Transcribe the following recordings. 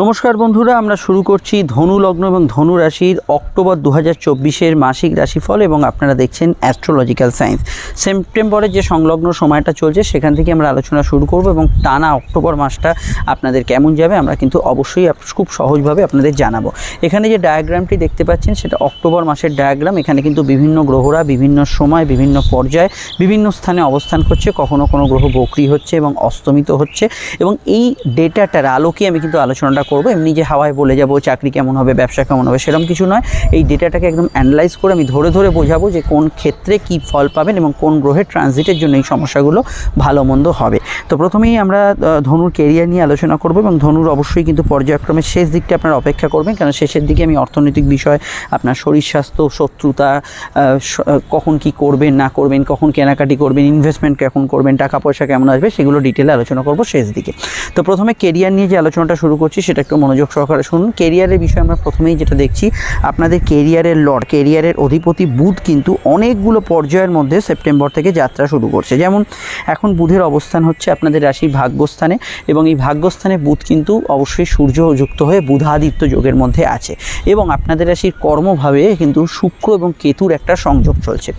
নমস্কার বন্ধুরা, আমরা শুরু করছি ধনু লগ্ন এবং ধনু রাশির অক্টোবর দু হাজার চব্বিশের মাসিক রাশিফল এবং আপনারা দেখছেন অ্যাস্ট্রোলজিক্যাল সায়েন্স সেপ্টেম্বরের যে সংলগ্ন সময়টা চলছে, সেখান থেকে আমরা আলোচনা শুরু করব এবং টানা অক্টোবর মাসটা আপনাদের কেমন যাবে, আমরা কিন্তু অবশ্যই খুব সহজভাবে আপনাদের জানাব। এখানে যে ডায়াগ্রামটি দেখতে পাচ্ছেন, সেটা অক্টোবর মাসের ডায়াগ্রাম এখানে কিন্তু বিভিন্ন গ্রহরা, বিভিন্ন সময়, বিভিন্ন পর্যায়ে, বিভিন্ন স্থানে অবস্থান করছে। কখনো কোনো গ্রহ বকরি হচ্ছে এবং অস্তমিত হচ্ছে। এবং এই ডেটাটার আলোকে আমি কিন্তু আলোচনাটা করব, এমনি যে হাওয়ায় বলে যাব চাকরি কেমন হবে, ব্যবসা কেমন হবে সেরকম কিছু নয়। এই ডেটাটাকে একদম অ্যানালাইজ করে আমি ধরে ধরে বোঝাবো যে কোন ক্ষেত্রে কি ফল পাবেন এবং কোন গ্রহের ট্রানজিটের জন্য এই সমস্যাগুলো ভালো মন্দ হবে। তো প্রথমেই আমরা ধনুর কেরিয়ার নিয়ে আলোচনা করব এবং ধনুর অবশ্যই কিন্তু পর্যায়ক্রমে শেষ দিকটা আপনারা অপেক্ষা করবেন, কারণ শেষের দিকে আমি অর্থনৈতিক বিষয়, আপনার শরীর স্বাস্থ্য, শত্রুতা কখন কি করবেন, না করবেন, কখন কেনাকাটি করবেন ইনভেস্টমেন্ট কখন করবেন, টাকা পয়সা কেমন আসবে, সেগুলো ডিটেলে আলোচনা করব শেষ দিকে। তো প্রথমে কেরিয়ার নিয়ে যে আলোচনাটা শুরু করছি সেটা একটু মনোযোগ সহকারে শুনুন। কেরিয়ারের বিষয়ে আমরা প্রথমেই যেটা দেখছি, আপনাদের কেরিয়ারের লর্ড, কেরিয়ারের অধিপতি বুধ কিন্তু অনেকগুলো পর্যায়ের মধ্যে সেপ্টেম্বর থেকে যাত্রা শুরু করছে। যেমন, এখন বুধের অবস্থান হচ্ছে আপনাদের রাশির ভাগ্যস্থানে এবং এই ভাগ্যস্থানে বুধ কিন্তু অবশ্যই সূর্য যুক্ত হয়ে বুধাদিত্য যোগের মধ্যে আছে এবং আপনাদের রাশির কর্মভাবে কিন্তু শুক্র এবং কেতুর একটা সংযোগ চলছে।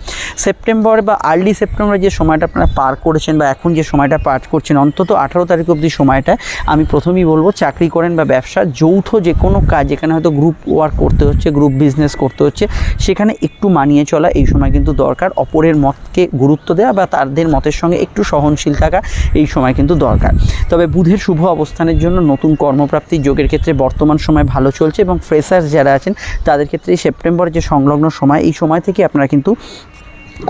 সেপ্টেম্বর বা আর্লি সেপ্টেম্বর যে সময়টা আপনারা পার করেছেন বা এখন যে সময়টা পার করছেন, অন্তত আঠারো তারিখ অবধি সময়টা আমি প্রথমেই বলব, চাকরি করেন বা ব্যবসা, যৌথ যে কোনো কাজ যেখানে হয়তো গ্রুপ ওয়ার্ক করতে হচ্ছে গ্রুপ বিজনেস করতে হচ্ছে, সেখানে একটু মানিয়ে চলা এই সময় কিন্তু দরকার। অপরের মতকে গুরুত্ব দেওয়া বা তাদের মতের সঙ্গে একটু সহনশীল থাকা এই সময় কিন্তু দরকার। তবে বুধের শুভ অবস্থানের জন্য নতুন কর্মপ্রাপ্তির যোগের ক্ষেত্রে বর্তমান সময় ভালো চলছে এবং ফ্রেশার্স যারা আছেন, তাদের ক্ষেত্রে সেপ্টেম্বর যে সংলগ্ন সময়, এই সময় থেকে আপনারা কিন্তু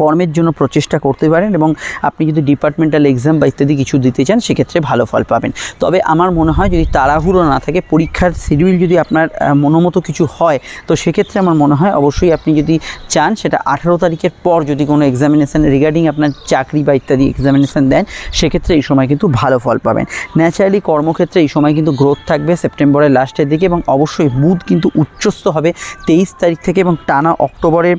কর্মের জন্য প্রচেষ্টা করতে পারেন এবং আপনি যদি ডিপার্টমেন্টাল এক্সাম বা ইত্যাদি কিছু দিতে চান, সেক্ষেত্রে ভালো ফল পাবেন। তবে আমার মনে হয় যদি তাড়াহুড়ো না থাকে, পরীক্ষার শিডিউল যদি আপনার মনোমতো কিছু হয়, তো সেক্ষেত্রে আমার মনে হয় অবশ্যই আপনি যদি চান, সেটা আঠারো তারিখের পর যদি কোনো এক্সামিনেশান রিগার্ডিং আপনার চাকরি বা ইত্যাদি এক্সামিনেশান দেন, সেক্ষেত্রে এই সময় কিন্তু ভালো ফল পাবেন। ন্যাচারালি কর্মক্ষেত্রে এই সময় কিন্তু গ্রোথ থাকবে সেপ্টেম্বরের লাস্টের দিকে এবং অবশ্যই বুধ কিন্তু উচ্চস্থ হবে তেইশ তারিখ থেকে এবং টানা অক্টোবরের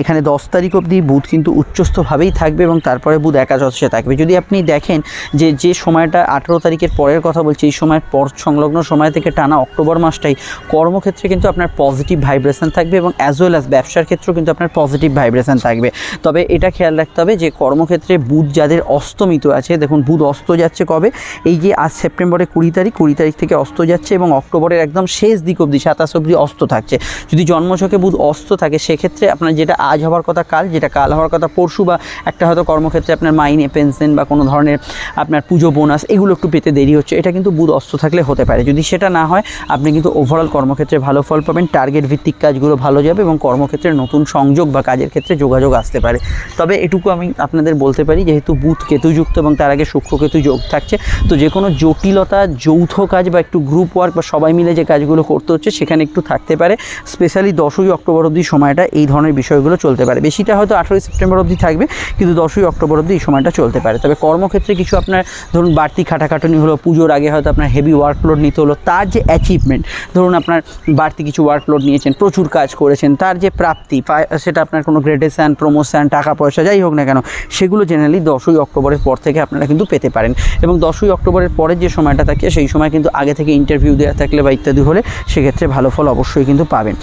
এখানে দশ তারিখ অবধি বুধ কিন্তু উচ্চস্থভাবেই থাকবে এবং তারপরে বুধ একাদশে থাকবে। যদি আপনি দেখেন যে যে সময়টা আঠেরো তারিখের পরের কথা বলছি, এই সময়ের পর সংলগ্ন সময় থেকে টানা অক্টোবর মাসটাই কর্মক্ষেত্রে কিন্তু আপনার পজিটিভ ভাইব্রেশন থাকবে এবং অ্যাজ ওয়েল অ্যাজ ব্যবসার ক্ষেত্রেও কিন্তু আপনার পজিটিভ ভাইব্রেশন থাকবে। তবে এটা খেয়াল রাখতে হবে যে, কর্মক্ষেত্রে বুধ যাদের অস্তমিত আছে, দেখুন বুধ অস্ত যাচ্ছে কবে? এই যে আজ সেপ্টেম্বরের কুড়ি তারিখ কুড়ি তারিখ থেকে অস্ত যাচ্ছে এবং অক্টোবরের একদম শেষ দিক অবধি, সাতাশ অবধি অস্ত থাকছে। যদি জন্মছকে বুধ অস্ত থাকে, সেক্ষেত্রে আপনার যেটা আজ হওয়ার কথা কাল, যেটা কাল হওয়ার কথা, পরশু বা একটা হয়তো কর্মক্ষেত্রে আপনার মাইনে পেনশন বা কোনো ধরনের আপনার পুজো বোনাস এগুলো একটু পেতে দেরি হচ্ছে। এটা কিন্তু বুধ অস্ত থাকলে হতে পারে। যদি সেটা না হয়, আপনি কিন্তু ওভারঅল কর্মক্ষেত্রে ভালো ফল পাবেন টার্গেট ভিত্তিক কাজগুলো ভালো যাবে এবং কর্মক্ষেত্রে নতুন সংযোগ বা কাজের ক্ষেত্রে যোগাযোগ আসতে পারে। তবে এটুকু আমি আপনাদের বলতে পারি, যেহেতু বুধ কেতুযুক্ত এবং তার আগে শুক্র কেতু যোগ থাকছে, তো যে কোনো জটিলতা, যৌথ কাজ বা একটু গ্রুপ ওয়ার্ক বা সবাই মিলে যে কাজগুলো করতে হচ্ছে, সেখানে একটু থাকতে পারে। স্পেশালি দশই অক্টোবর অবধি সময়টা এই ধরনের বিষয়গুলো চলতে পারে। বেশিটা হয়তো আঠেরোই সেপ্টেম্বর অবধি থাকবে, কিন্তু দশই অক্টোবর অবধি এই সময়টা চলতে পারে। তবে কর্মক্ষেত্রে কিছু আপনার ধরুন বাড়তি খাটাখাটনি হলো, পুজোর আগে হয়তো আপনার হেভি ওয়ার্কলোড নিতে হলো, তার যে অ্যাচিভমেন্ট ধরুন আপনার বাড়তি কিছু ওয়ার্কলোড নিয়েছেন, প্রচুর কাজ করেছেন, তার যে প্রাপ্তি সেটা আপনার কোনো গ্রেডেশান প্রমোশন টাকা পয়সা, যাই হোক না কেন, সেগুলো জেনারেলি দশই অক্টোবরের পর থেকে আপনারা কিন্তু পেতে পারেন। এবং দশই অক্টোবরের পরের যে সময়টা থাকে, সেই সময় কিন্তু আগে থেকে ইন্টারভিউ দেওয়া থাকলে বা ইত্যাদি হলে, সেক্ষেত্রে ভালো ফল অবশ্যই কিন্তু পাবেন।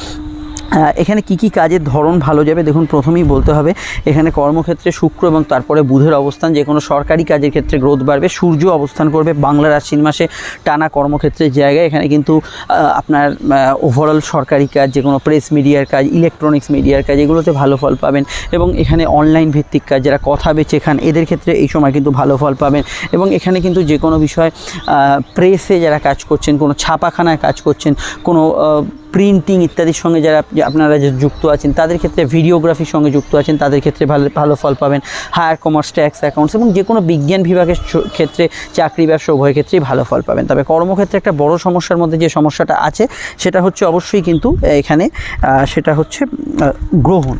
এখানে কি কি কাজের ধরন ভালো যাবে? দেখুন, প্রথমেই বলতে হবে, এখানে কর্মক্ষেত্রে শুক্র এবং তারপরে বুধের অবস্থান, যে কোনো সরকারি কাজের ক্ষেত্রে গ্রোথ বাড়বে, সূর্য অবস্থান করবে বাংলার আশ্বিন মাসে টানা কর্মক্ষেত্রের জায়গায়, এখানে কিন্তু আপনার ওভারঅল সরকারি কাজ, যে কোনো প্রেস মিডিয়ার কাজ ইলেকট্রনিক্স মিডিয়ার কাজ, এগুলোতে ভালো ফল পাবেন এবং এখানে অনলাইন ভিত্তিক কাজ, যারা কথা বেচে খান, এদের ক্ষেত্রে এই সময় কিন্তু ভালো ফল পাবেন এবং এখানে কিন্তু যে কোনো বিষয় প্রেসে যারা কাজ করছেন, কোনো ছাপাখানায় কাজ করছেন, কোনো প্রিন্টিং ইত্যাদির সঙ্গে যারা আপনারা যে যুক্ত আছেন, তাদের ক্ষেত্রে ভিডিওগ্রাফির সঙ্গে যুক্ত আছেন, তাদের ক্ষেত্রে ভালো ভালো ফল পাবেন। হায়ার কমার্স ট্যাক্স অ্যাকাউন্টস এবং যে কোনো বিজ্ঞান বিভাগের ক্ষেত্রে চাকরি ব্যবসা উভয় ক্ষেত্রেই ভালো ফল পাবেন। তবে কর্মক্ষেত্রে একটা বড় সমস্যার মধ্যে যে সমস্যাটা আছে, সেটা হচ্ছে অবশ্যই কিন্তু এখানে সেটা হচ্ছে গ্রহণ।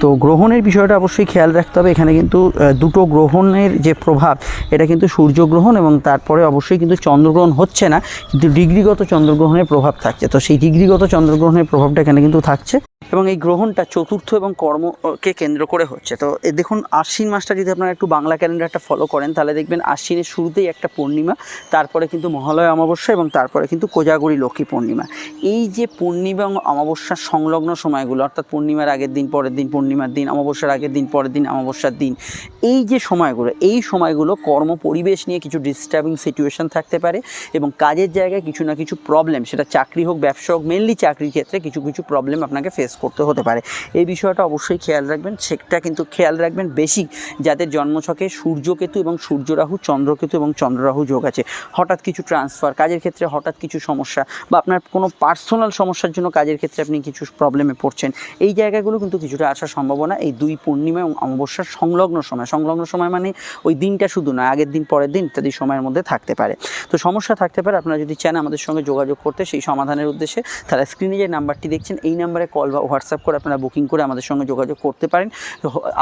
তো গ্রহণের বিষয়টা অবশ্যই খেয়াল রাখতে হবে। এখানে কিন্তু দুটো গ্রহণের যে প্রভাব, এটা কিন্তু সূর্যগ্রহণ এবং তারপরে অবশ্যই কিন্তু চন্দ্রগ্রহণ হচ্ছে না, কিন্তু ডিগ্রিগত চন্দ্রগ্রহণের প্রভাব থাকছে। তো সেই ডিগ্রিগত চন্দ্রগ্রহণের প্রভাবটা এখানে কিন্তু থাকছে এবং এই গ্রহণটা চতুর্থ এবং কর্মকে কেন্দ্র করে হচ্ছে। তো দেখুন, আশ্বিন মাসটা যদি আপনারা একটু বাংলা ক্যালেন্ডারটা ফলো করেন, তাহলে দেখবেন আশ্বিনের শুরুতেই একটা পূর্ণিমা, তারপরে কিন্তু মহালয় অমাবস্যা এবং তারপরে কিন্তু কোজাগরি লক্ষ্মী পূর্ণিমা। এই যে পূর্ণিমা এবং অমাবস্যার সংলগ্ন সময়গুলো, অর্থাৎ পূর্ণিমার আগের দিন, পরের দিন, পূর্ণিমার দিন, অমাবস্যার আগের দিন, পরের দিন, অমাবস্যার দিন, এই যে সময়গুলো, এই সময়গুলো কর্ম পরিবেশ নিয়ে কিছু ডিস্টার্বিং সিচুয়েশন থাকতে পারে এবং কাজের জায়গায় কিছু না কিছু প্রবলেম সেটা চাকরি হোক, ব্যবসা হোক মেনলি চাকরির ক্ষেত্রে কিছু কিছু প্রবলেম আপনাকে ফেস করতে হতে পারে। এই বিষয়টা অবশ্যই খেয়াল রাখবেন। সেটা কিন্তু খেয়াল রাখবেন বেশি যাদের জন্মছকে সূর্যকেতু এবং সূর্যরাহু, চন্দ্রকেতু এবং চন্দ্ররাহু যোগ আছে। হঠাৎ কিছু ট্রান্সফার কাজের ক্ষেত্রে হঠাৎ কিছু সমস্যা বা আপনার কোনো পার্সোনাল সমস্যার জন্য কাজের ক্ষেত্রে আপনি কিছু প্রবলেমে পড়ছেন, এই জায়গাগুলো কিন্তু কিছুটা আসার সম্ভাবনা। এই দুই পূর্ণিমা এবং অমাবস্যার সংলগ্ন সময় সংলগ্ন সময় মানে ওই দিনটা শুধু না আগের দিন, পরের দিন ইত্যাদি সময়ের মধ্যে থাকতে পারে। তো সমস্যা থাকতে পারে। আপনারা যদি চান আমাদের সঙ্গে যোগাযোগ করতে, সেই সমাধানের উদ্দেশ্যে তাহলে স্ক্রিনে যে নাম্বারটি দেখছেন, এই নাম্বারে কল বা হোয়াটসঅ্যাপ করে আপনারা বুকিং করে আমাদের সঙ্গে যোগাযোগ করতে পারেন।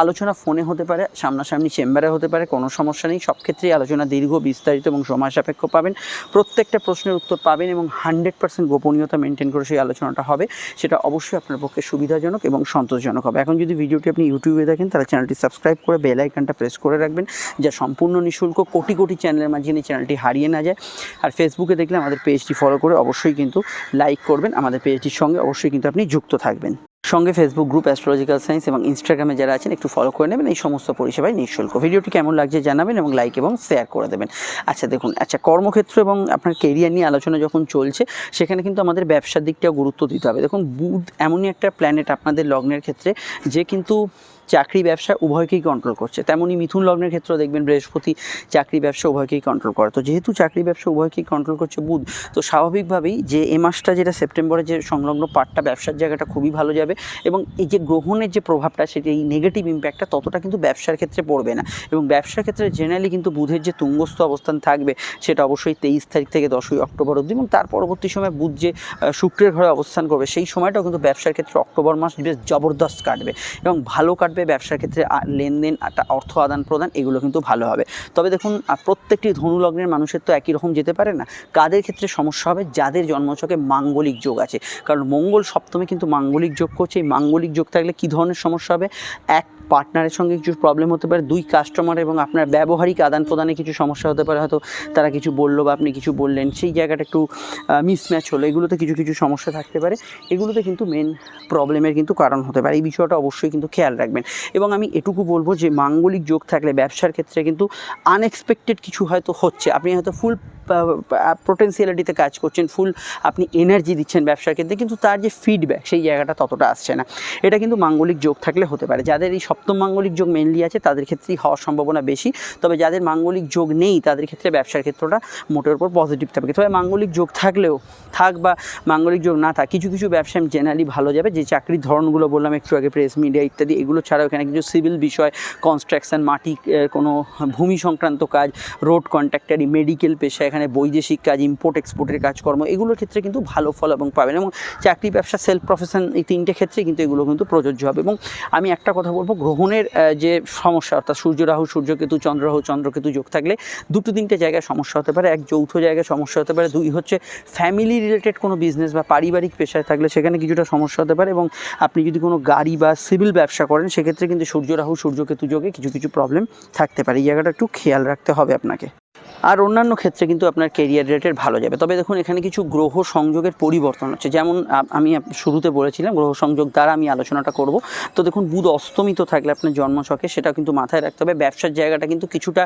আলোচনা ফোনে হতে পারে, সামনাসামনি চেম্বারে হতে পারে, কোনো সমস্যা নেই। সব ক্ষেত্রেই আলোচনা দীর্ঘ, বিস্তারিত এবং সময় সাপেক্ষ পাবেন। প্রত্যেকটা প্রশ্নের উত্তর পাবেন এবং হান্ড্রেড পার্সেন্ট গোপনীয়তা মেনটেন করে সেই আলোচনাটা হবে। সেটা অবশ্যই আপনার পক্ষে সুবিধাজনক এবং সন্তোষজনক হবে। এখন যদি ভিডিওটি আপনি ইউটিউবে দেখেন, তাহলে চ্যানেলটি সাবস্ক্রাইব করে বেল আইকনটা প্রেস করে রাখবেন, যা সম্পূর্ণ নিঃশুল্ক কোটি কোটি চ্যানেলের মাঝখানে চ্যানেলটি হারিয়ে না যায়। আর ফেসবুকে দেখলে আমাদের পেজটি ফলো করে অবশ্যই কিন্তু লাইক করবেন। আমাদের পেজটির সঙ্গে অবশ্যই কিন্তু আপনি যুক্ত থাকবেন। সঙ্গে ফেসবুক গ্রুপ অ্যাস্ট্রোলজিক্যাল সায়েন্স এবং ইনস্টাগ্রামে যারা আছেন, একটু ফলো করে নেবেন। এই সমস্ত পরিষেবায় নিঃশুল্ক। ভিডিওটি কেমন লাগছে জানাবেন এবং লাইক এবং শেয়ার করে দেবেন। আচ্ছা দেখুন আচ্ছা কর্মক্ষেত্র এবং আপনার কেরিয়ার নিয়ে আলোচনা যখন চলছে, সেখানে কিন্তু আমাদের ব্যবসার দিকটাও গুরুত্ব দিতে হবে। দেখুন, বুধ এমনই একটা প্ল্যানেট আপনাদের লগ্নের ক্ষেত্রে, যে কিন্তু চাকরি ব্যবসা উভয়কেই কন্ট্রোল করছে। তেমনই মিথুন লগ্নের ক্ষেত্রে দেখবেন বৃহস্পতি চাকরি ব্যবসা উভয়কেই কন্ট্রোল করে। তো যেহেতু চাকরি ব্যবসা উভয়কেই কন্ট্রোল করছে বুধ, তো স্বাভাবিকভাবেই যে এ মাসটা যেটা সেপ্টেম্বরে যে সংলগ্ন পার্টটা ব্যবসার জায়গাটা খুবই ভালো যাবে এবং এই যে গ্রহণের যে প্রভাবটা সেটা এই নেগেটিভ ইম্প্যাক্টটা ততটা কিন্তু ব্যবসার ক্ষেত্রে পড়বে না। এবং ব্যবসার ক্ষেত্রে জেনারেলি কিন্তু বুধের যে তুঙ্গস্থ অবস্থান থাকবে সেটা অবশ্যই তেইশ তারিখ থেকে দশই অক্টোবর অবধি এবং তার পরবর্তী সময় বুধ যে শুক্রের ঘরে অবস্থান করবে সেই সময়টাও কিন্তু ব্যবসার ক্ষেত্রে অক্টোবর মাস বেশ জবরদস্ত কাটবে এবং ভালো কাটবে ব্যবসার ক্ষেত্রে লেনদেন অর্থ আদান প্রদান, এগুলো কিন্তু ভালো হবে। তবে দেখুন প্রত্যেকটি ধনু লগ্নের মানুষের তো একই রকম যেতে পারে না। কাদের ক্ষেত্রে সমস্যা হবে? যাদের জন্মছকে মাঙ্গলিক যোগ আছে। কারণ মঙ্গল সপ্তমে কিন্তু মাঙ্গলিক যোগ করছে। এই মাঙ্গলিক যোগ থাকলে কী ধরনের সমস্যা হবে? এক পার্টনারের সঙ্গে কিছু প্রবলেম হতে পারে, দুই কাস্টমার এবং আপনার ব্যবহারিক আদান প্রদানে কিছু সমস্যা হতে পারে। হয়তো তারা কিছু বলল বা আপনি কিছু বললেন, সেই জায়গাটা একটু মিসম্যাচ হলো। এগুলোতে কিছু কিছু সমস্যা থাকতে পারে। এগুলোতে কিন্তু মেন প্রবলেমের কিন্তু কারণ হতে পারে। এই বিষয়টা অবশ্যই কিন্তু খেয়াল রাখবেন। এবং আমি এটুকু বলব যে মাঙ্গলিক যোগ থাকলে ব্যবসার ক্ষেত্রে কিন্তু আনএক্সপেক্টেড কিছু হয়তো হচ্ছে। আপনি হয়তো ফুল পোটেন্সিয়ালিটিতে কাজ করছেন ফুল আপনি এনার্জি দিচ্ছেন ব্যবসার ক্ষেত্রে, কিন্তু তার যে ফিডব্যাক সেই জায়গাটা ততটা আসছে না। এটা কিন্তু মাঙ্গলিক যোগ থাকলে হতে পারে। যাদের এই সপ্তম মাঙ্গলিক যোগ মেনলি আছে, তাদের ক্ষেত্রেই হওয়ার সম্ভাবনা বেশি। তবে যাদের মাঙ্গলিক যোগ নেই, তাদের ক্ষেত্রে ব্যবসার ক্ষেত্রটা মোটের উপর পজিটিভ থাকবে। তবে মাঙ্গলিক যোগ থাকলেও, থাক বা মাঙ্গলিক যোগ না থাক, কিছু কিছু ব্যবসায় জেনারেলি ভালো যাবে। যে চাকরির ধরনগুলো বললাম, একটু আগে প্রেস মিডিয়া ইত্যাদি, এগুলো ছাড়াও এখানে কিছু সিভিল বিষয় কনস্ট্রাকশন মাটি কোনো ভূমি সংক্রান্ত কাজ রোড কন্ট্রাক্টারি মেডিকেল পেশা এখানে বৈদেশিক কাজ ইম্পোর্ট এক্সপোর্টের কাজকর্ম, এগুলোর ক্ষেত্রে কিন্তু ভালো ফল এবং পাবেন এবং চাকরি, ব্যবসা সেলফ প্রফেশন এই তিনটে ক্ষেত্রে কিন্তু এগুলো কিন্তু প্রযোজ্য হবে এবং আমি একটা কথা বলব, গ্রহণের যে সমস্যা, অর্থাৎ সূর্য রাহু, সূর্যকেতু চন্দ্ররাহু চন্দ্রকেতু যোগ থাকলে দুটো তিনটে জায়গায় সমস্যা হতে পারে, এক যৌথ জায়গায় সমস্যা হতে পারে, দুই হচ্ছে ফ্যামিলি রিলেটেড কোনো বিজনেস বা পারিবারিক পেশায় থাকলে সেখানে কিছুটা সমস্যা হতে পারে এবং আপনি যদি কোনো গাড়ি বা সিভিল ব্যবসা করেন, সেক্ষেত্রে কিন্তু সূর্য রাহু, সূর্যকেতু যোগে কিছু কিছু প্রবলেম থাকতে পারে। এই জায়গাটা একটু খেয়াল রাখতে হবে আপনাকে। আর অন্যান্য ক্ষেত্রে কিন্তু আপনার কেরিয়ার রেটের ভালো যাবে। তবে দেখুন, এখানে কিছু গ্রহ সংযোগের পরিবর্তন হচ্ছে। যেমন আমি শুরুতে বলেছিলাম, গ্রহ সংযোগ দ্বারা আমি আলোচনাটা করব। তো দেখুন, বুধ অস্তমিত থাকলে আপনার জন্মছকে সেটা কিন্তু মাথায় রাখতে হবে। ব্যবসার জায়গাটা কিন্তু কিছুটা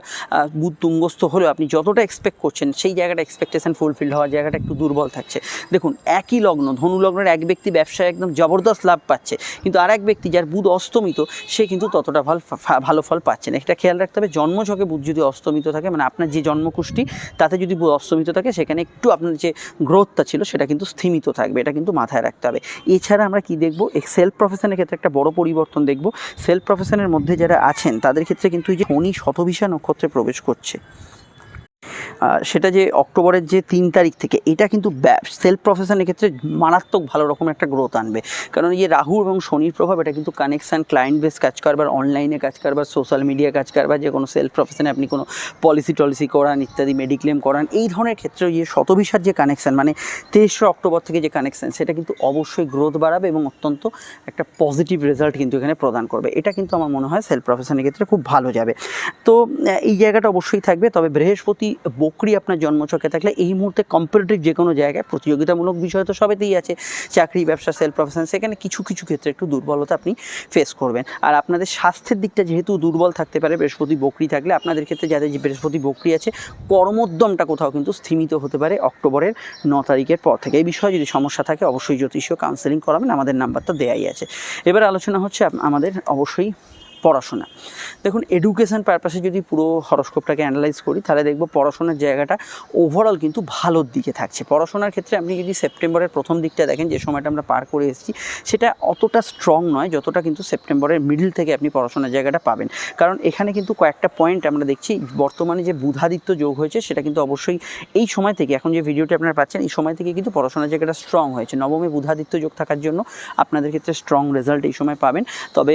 বুধ তুঙ্গস্থ হলেও আপনি যতটা এক্সপেক্ট করছেন, সেই জায়গাটা এক্সপেকটেশন ফুলফিল হওয়ার জায়গাটা একটু দুর্বল থাকছে। দেখুন, একই লগ্ন, ধনু লগ্নের এক ব্যক্তি ব্যবসায় একদম জবরদস্ত লাভ পাচ্ছে। কিন্তু আর এক ব্যক্তি যার বুধ অস্তমিত সে কিন্তু ততটা ভালো ভালো ফল পাচ্ছে না। এটা খেয়াল রাখতে হবে, জন্মছকে বুধ যদি অস্তমিত থাকে মানে আপনার যে জন্মকুষ্টি তাতে যদি অস্তমিত থাকে, সেখানে একটু আপনার যে গ্রোথটা ছিল, সেটা কিন্তু স্থিমিত থাকবে, এটা কিন্তু মাথায় রাখতে হবে। এছাড়া আমরা কি দেখব? সেলফ প্রফেশনের ক্ষেত্রে একটা বড় পরিবর্তন দেখব। সেলফ প্রফেশনের মধ্যে যারা আছেন, তাদের ক্ষেত্রে কিন্তু এই যে শনি শতভিষা নক্ষত্রে প্রবেশ করছে। সেটা যে অক্টোবরের যে তিন তারিখ থেকে, এটা কিন্তু সেলফ প্রফেশনের ক্ষেত্রে মারাত্মক ভালো রকম একটা গ্রোথ আনবে। কারণ এই রাহু এবং শনির প্রভাব, এটা কিন্তু কানেকশান ক্লায়েন্ট বেস কাজ করবার অনলাইনে কাজ করবার সোশ্যাল মিডিয়া কাজ করবার, যে কোনো সেলফ প্রফেশনে আপনি কোনো পলিসি টলিসি করান, ইত্যাদি মেডিক্লেম করান, এই ধরনের ক্ষেত্রে যে শতবিশার যে কানেকশান মানে তেইশে অক্টোবর থেকে যে কানেকশান সেটা কিন্তু অবশ্যই গ্রোথ বাড়াবে এবং অত্যন্ত একটা পজিটিভ রেজাল্ট কিন্তু এখানে প্রদান করবে। এটা কিন্তু আমার মনে হয় সেলফ প্রফেশনের ক্ষেত্রে খুব ভালো যাবে। তো এই জায়গাটা অবশ্যই থাকবে। তবে বৃহস্পতি বকরি আপনার জন্মছকে থাকলে এই মুহূর্তে কম্পিটিটিভ যে কোনো জায়গায় প্রতিযোগিতামূলক বিষয় তো সবেতেই আছে। চাকরি, ব্যবসা সেলফ প্রফেশন সেখানে কিছু কিছু ক্ষেত্রে একটু দুর্বলতা আপনি ফেস করবেন। আর আপনাদের স্বাস্থ্যের দিকটা যেহেতু দুর্বল থাকতে পারে, বৃহস্পতি বকরি থাকলে আপনাদের ক্ষেত্রে যাদের যে বৃহস্পতি বকরি আছে, কর্মোদ্যমটা কোথাও কিন্তু স্থিমিত হতে পারে অক্টোবরের ন তারিখের পর থেকে। এই বিষয়ে যদি সমস্যা থাকে অবশ্যই জ্যোতিষীয় কাউন্সেলিং করাবেন, আমাদের নাম্বারটা দেয়াই আছে। এবার আলোচনা হচ্ছে আমাদের অবশ্যই পড়াশোনা। দেখুন এডুকেশন পারপাসে যদি পুরো হরস্কোপটাকে অ্যানালাইজ করি, তাহলে দেখব পড়াশোনার জায়গাটা ওভারঅল কিন্তু ভালোর দিকে থাকছে। পড়াশোনার ক্ষেত্রে আপনি যদি সেপ্টেম্বরের প্রথম দিকটা দেখেন, যে সময়টা আমরা পার করে এসেছি, সেটা অতটা স্ট্রং নয়, যতটা কিন্তু সেপ্টেম্বরের মিডল থেকে আপনি পড়াশোনার জায়গাটা পাবেন। কারণ এখানে কিন্তু কয়েকটা পয়েন্ট আমরা দেখছি, বর্তমানে যে বুধাদিত্য যোগ হয়েছে, সেটা কিন্তু অবশ্যই এই সময় থেকে, এখন যে ভিডিওটি আপনারা পাচ্ছেন, এই সময় থেকে কিন্তু পড়াশোনার জায়গাটা স্ট্রং হয়েছে। নবমে বুধাদিত্য যোগ থাকার জন্য আপনাদের ক্ষেত্রে স্ট্রং রেজাল্ট এই সময় পাবেন। তবে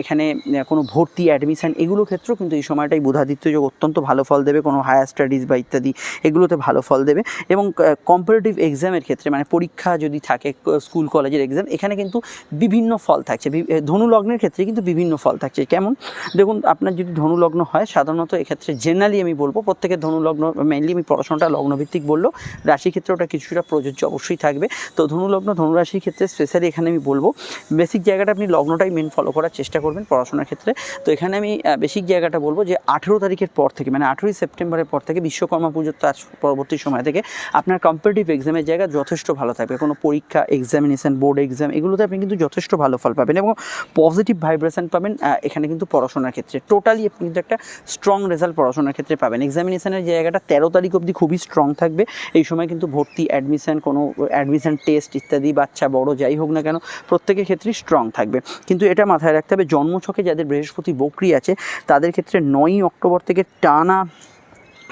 এখানে কোনো ভর্তি অ্যাডমিশন এগুলো ক্ষেত্রেও কিন্তু এই সময়টাই বুধাদিত্য যোগ অত্যন্ত ভালো ফল দেবে, কোনো হায়ার স্টাডিজ বা ইত্যাদি, এগুলোতে ভালো ফল দেবে। এবং কম্পারেটিভ এক্সামের ক্ষেত্রে মানে পরীক্ষা যদি থাকে স্কুল কলেজের এক্সাম এখানে কিন্তু বিভিন্ন ফল থাকছে। ধনু লগ্নের ক্ষেত্রে কিন্তু বিভিন্ন ফল থাকছে। কেমন? দেখুন, আপনার যদি ধনু লগ্ন হয়, সাধারণত এক্ষেত্রে জেনারেলি আমি বলব, প্রত্যেকের ধনু লগ্ন মেইনলি আমি পড়াশোনাটা লগ্নভিত্তিক বলল রাশি ক্ষেত্রে ওটা কিছুটা প্রযোজ্য অবশ্যই থাকবে। তো ধনু লগ্ন ধনু রাশির ক্ষেত্রে স্পেশালি এখানে আমি বলব বেসিক জায়গাটা আপনি লগ্নটাই মেন ফলো করার চেষ্টা করবেন, পড়াশোনার ক্ষেত্রে তো এখানে আমি বেসিক জায়গাটা বলব যে আঠেরো তারিখের পর থেকে মানে আঠেরোই সেপ্টেম্বরের পর থেকে বিশ্বকর্মা পুজোর তার পরবর্তী সময় থেকে আপনার কম্পিটিটিভ এক্সামের জায়গা যথেষ্ট ভালো থাকবে। কোনো পরীক্ষা এক্সামিনেশন বোর্ড এক্সাম এগুলোতে আপনি কিন্তু যথেষ্ট ভালো ফল পাবেন এবং পজিটিভ ভাইব্রেশন পাবেন এখানে কিন্তু পড়াশোনার ক্ষেত্রে। টোটালি আপনি কিন্তু একটা স্ট্রং রেজাল্ট পড়াশোনার ক্ষেত্রে পাবেন। এক্সামিনেশানের জায়গাটা তেরো তারিখ অবধি খুবই স্ট্রং থাকবে। এই সময় কিন্তু ভর্তি অ্যাডমিশন কোনো অ্যাডমিশন টেস্ট ইত্যাদি, বাচ্চা, বড়, যাই হোক না কেন, প্রত্যেকের ক্ষেত্রেই স্ট্রং থাকবে। কিন্তু এটা মাথায় রাখতে হবে, জন্মছকে যাদের বৃহস্পতি বকরি আছে তাদের ক্ষেত্রে নয়ই অক্টোবর থেকে টানা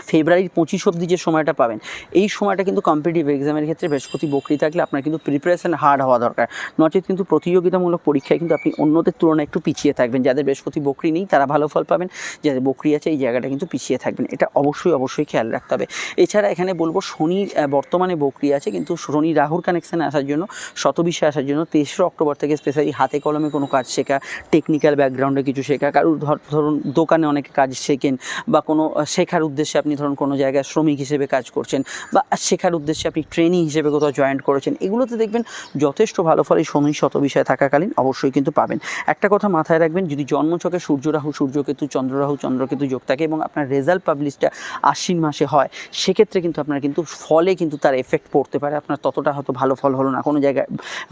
ফেব্রুয়ারির পঁচিশ অবধি যে সময়টা পাবেন, এই সময়টা কিন্তু কম্পিটিটিভ এক্সামের ক্ষেত্রে বৃহস্পতি বকরি থাকলে আপনার কিন্তু প্রিপারেশন হার্ড হওয়া দরকার। নচেত কিন্তু প্রতিযোগিতামূলক পরীক্ষায় কিন্তু আপনি অন্যদের তুলনায় একটু পিছিয়ে থাকবেন। যাদের বৃহস্পতি বকরি নেই, তারা ভালো ফল পাবেন। যাদের বকরি আছে, এই জায়গাটা কিন্তু পিছিয়ে থাকবেন। এটা অবশ্যই অবশ্যই খেয়াল রাখতে হবে। এছাড়া এখানে বলব, শনি বর্তমানে বকরি আছে, কিন্তু শনি রাহুর কানেকশানে আসার জন্য শতবিশে আসার জন্য তেসরা অক্টোবর থেকে স্পেশালি হাতে কলমে কোনো কাজ শেখা টেকনিক্যাল ব্যাকগ্রাউন্ডে কিছু শেখা, কারোর ধর- ধরুন দোকানে অনেকে কাজ শেখেন বা কোনো শেখার উদ্দেশ্যে আপনি ধরুন কোনো জায়গায় শ্রমিক হিসেবে কাজ করছেন বা শেখার উদ্দেশ্যে আপনি ট্রেনিং হিসেবে কোথাও জয়েন করেছেন, এগুলোতে দেখবেন যথেষ্ট ভালো ফল এই শত বিষয়ে থাকাকালীন অবশ্যই কিন্তু পাবেন। একটা কথা মাথায় রাখবেন, যদি জন্মছকে সূর্য রাহু সূর্যকেতু চন্দ্র রাহু চন্দ্রকেতু যোগ থাকে এবং আপনার রেজাল্ট পাবলিশটা আশ্বিন মাসে হয়, সেক্ষেত্রে কিন্তু আপনার কিন্তু ফলে কিন্তু তার এফেক্ট পড়তে পারে। আপনার ততটা হয়তো ভালো ফল হলো না, কোনো জায়গায়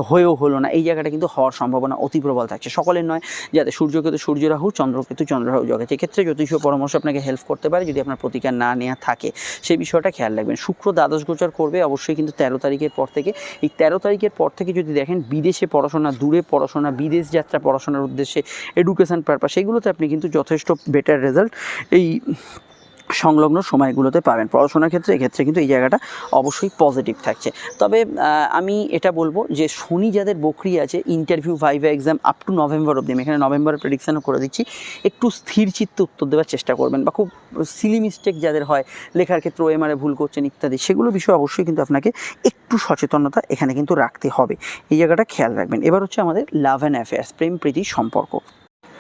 হয়েও হলো না। এই জায়গাটা কিন্তু হওয়ার সম্ভাবনা অতি প্রবল থাকছে। সকলের নয়, যাতে সূর্যকেতু সূর্য রাহু চন্দ্রকেতু চন্দ্র রাহু যোগ আছে। এক্ষেত্রে জ্যোতিষীয় পরামর্শ আপনাকে হেল্প করতে পারে। যদি আপনার প্রতিকার না নেওয়া থাকে। সেই বিষয়টা খেয়াল রাখবেন। শুক্র দ্বাদশ গোচর করবে অবশ্যই কিন্তু তেরো তারিখের পর থেকে। এই তেরো তারিখের পর থেকে যদি দেখেন বিদেশে পড়াশোনা, দূরে পড়াশোনা, বিদেশ যাত্রা পড়াশোনার উদ্দেশ্যে এডুকেশান পারপাস এগুলোতে আপনি কিন্তু যথেষ্ট বেটার রেজাল্ট এই সংলগ্ন সময়গুলোতে পাবেন। পড়াশোনার ক্ষেত্রে, এক্ষেত্রে কিন্তু এই জায়গাটা অবশ্যই পজিটিভ থাকছে। তবে আমি এটা বলব যে শনি যাদের বকরি আছে interview viva exam up to November অবধি এখানে নভেম্বরের প্রেডিকশানও করে দিচ্ছি, একটু স্থির চিত্তে উত্তর দেওয়ার চেষ্টা করবেন বা খুব সিলি মিস্টেক যাদের হয়, লেখার ক্ষেত্রে ওএমআরে ভুল করছেন ইত্যাদি, সেগুলো বিষয়ে অবশ্যই কিন্তু আপনাকে একটু সচেতনতা এখানে কিন্তু রাখতে হবে। এই জায়গাটা খেয়াল রাখবেন। এবার হচ্ছে আমাদের লাভ অ্যান্ড অ্যাফেয়ার্স প্রেম প্রীতি সম্পর্ক।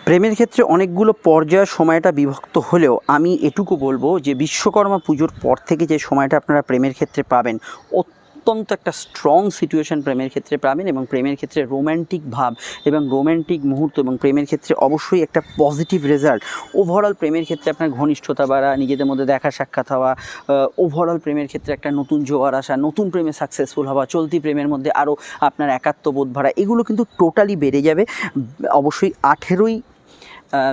প্রেমের ক্ষেত্রে অনেকগুলো পর্যায়ের সময়টা বিভক্ত হলেও আমি এটুকু বলব যে বিশ্বকর্মা পুজোর পর থেকে যে সময়টা আপনারা প্রেমের ক্ষেত্রে পাবেন, অত্যন্ত একটা স্ট্রং সিচুয়েশন প্রেমের ক্ষেত্রে পাবেন এবং প্রেমের ক্ষেত্রে রোম্যান্টিক ভাব এবং রোম্যান্টিক মুহূর্ত এবং প্রেমের ক্ষেত্রে অবশ্যই একটা পজিটিভ রেজাল্ট ওভারঅল প্রেমের ক্ষেত্রে আপনার ঘনিষ্ঠতা বাড়া, নিজেদের মধ্যে দেখা সাক্ষাৎ হওয়া ওভারঅল প্রেমের ক্ষেত্রে একটা নতুন জোয়ার আসা, নতুন প্রেমে সাকসেসফুল হওয়া, চলতি প্রেমের মধ্যে আরও আপনার একাত্মবোধ ভাড়া এগুলো কিন্তু টোটালি বেড়ে যাবে। অবশ্যই আঠেরোই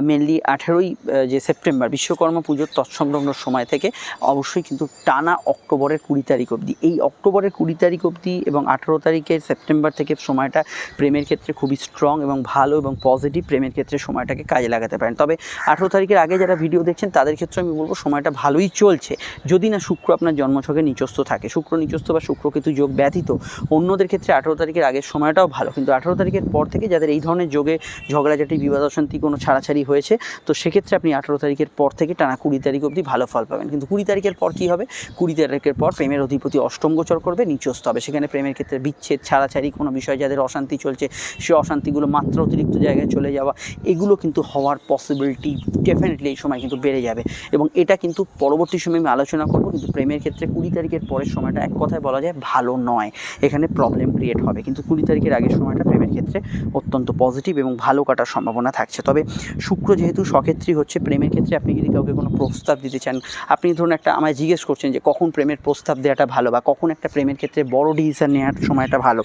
মেনলি আঠেরোই যে সেপ্টেম্বর, বিশ্বকর্মা পুজোর তৎসংলগ্ন সময় থেকে অবশ্যই কিন্তু টানা অক্টোবরের কুড়ি তারিখ অবধি। এই অক্টোবরের কুড়ি তারিখ অবধি এবং আঠেরো তারিখের সেপ্টেম্বর থেকে সময়টা প্রেমের ক্ষেত্রে খুবই স্ট্রং এবং ভালো এবং পজিটিভ প্রেমের ক্ষেত্রে সময়টাকে কাজে লাগাতে পারেন। তবে আঠেরো তারিখের আগে যারা ভিডিও দেখছেন, তাদের ক্ষেত্রে আমি বলব সময়টা ভালোই চলছে। যদি না শুক্র আপনার জন্মছকে নিচস্থ থাকে, শুক্র নিচস্থ বা শুক্রকেতু যোগ ব্যতীত, অন্যদের ক্ষেত্রে আঠেরো তারিখের আগের সময়টাও ভালো। কিন্তু আঠেরো তারিখের পর থেকে যাদের এই ধরনের যোগে ঝগড়াঝাটি, বিবাদ অশান্তি কোনো ছাড়াছাড়ি হয়েছে। তো সেক্ষেত্রে আপনি আঠেরো তারিখের পর থেকে টানা কুড়ি তারিখ অবধি ভালো ফল পাবেন। কিন্তু কুড়ি তারিখের পর কী হবে? কুড়ি তারিখের পর প্রেমের অধিপতি অষ্টম গোচর করবে, নিচস্থ হবে। সেখানে প্রেমের ক্ষেত্রে বিচ্ছেদ, ছাড়াছাড়ি কোনো বিষয় যাদের অশান্তি চলছে, সে অশান্তিগুলো মাত্রা অতিরিক্ত জায়গায় চলে যাওয়া, এগুলো কিন্তু হওয়ার পসিবিলিটি ডেফিনেটলি এই সময় কিন্তু বেড়ে যাবে। এবং এটা কিন্তু পরবর্তী সময় আমি আলোচনা করব, কিন্তু প্রেমের ক্ষেত্রে কুড়ি তারিখের পরের সময়টা এক কথায় বলা যায় ভালো নয়। এখানে প্রবলেম ক্রিয়েট হবে। কিন্তু কুড়ি তারিখের আগের সময়টা প্রেমের ক্ষেত্রে অত্যন্ত পজিটিভ এবং ভালো কাটার সম্ভাবনা থাকছে। তবে শুক্র যেহেতু সক্ষেত্রী হচ্ছে, প্রেমের ক্ষেত্রে আপনি যদি কাউকে কোনো প্রস্তাব দিতে চান, আপনি ধরুন একটা আমায় জিজ্ঞেস করছেন যে কখন প্রেমের প্রস্তাব দেওয়াটা ভালো বা কখন একটা প্রেমের ক্ষেত্রে বড় ডিসিশন নেওয়ার সময়টা ভালো,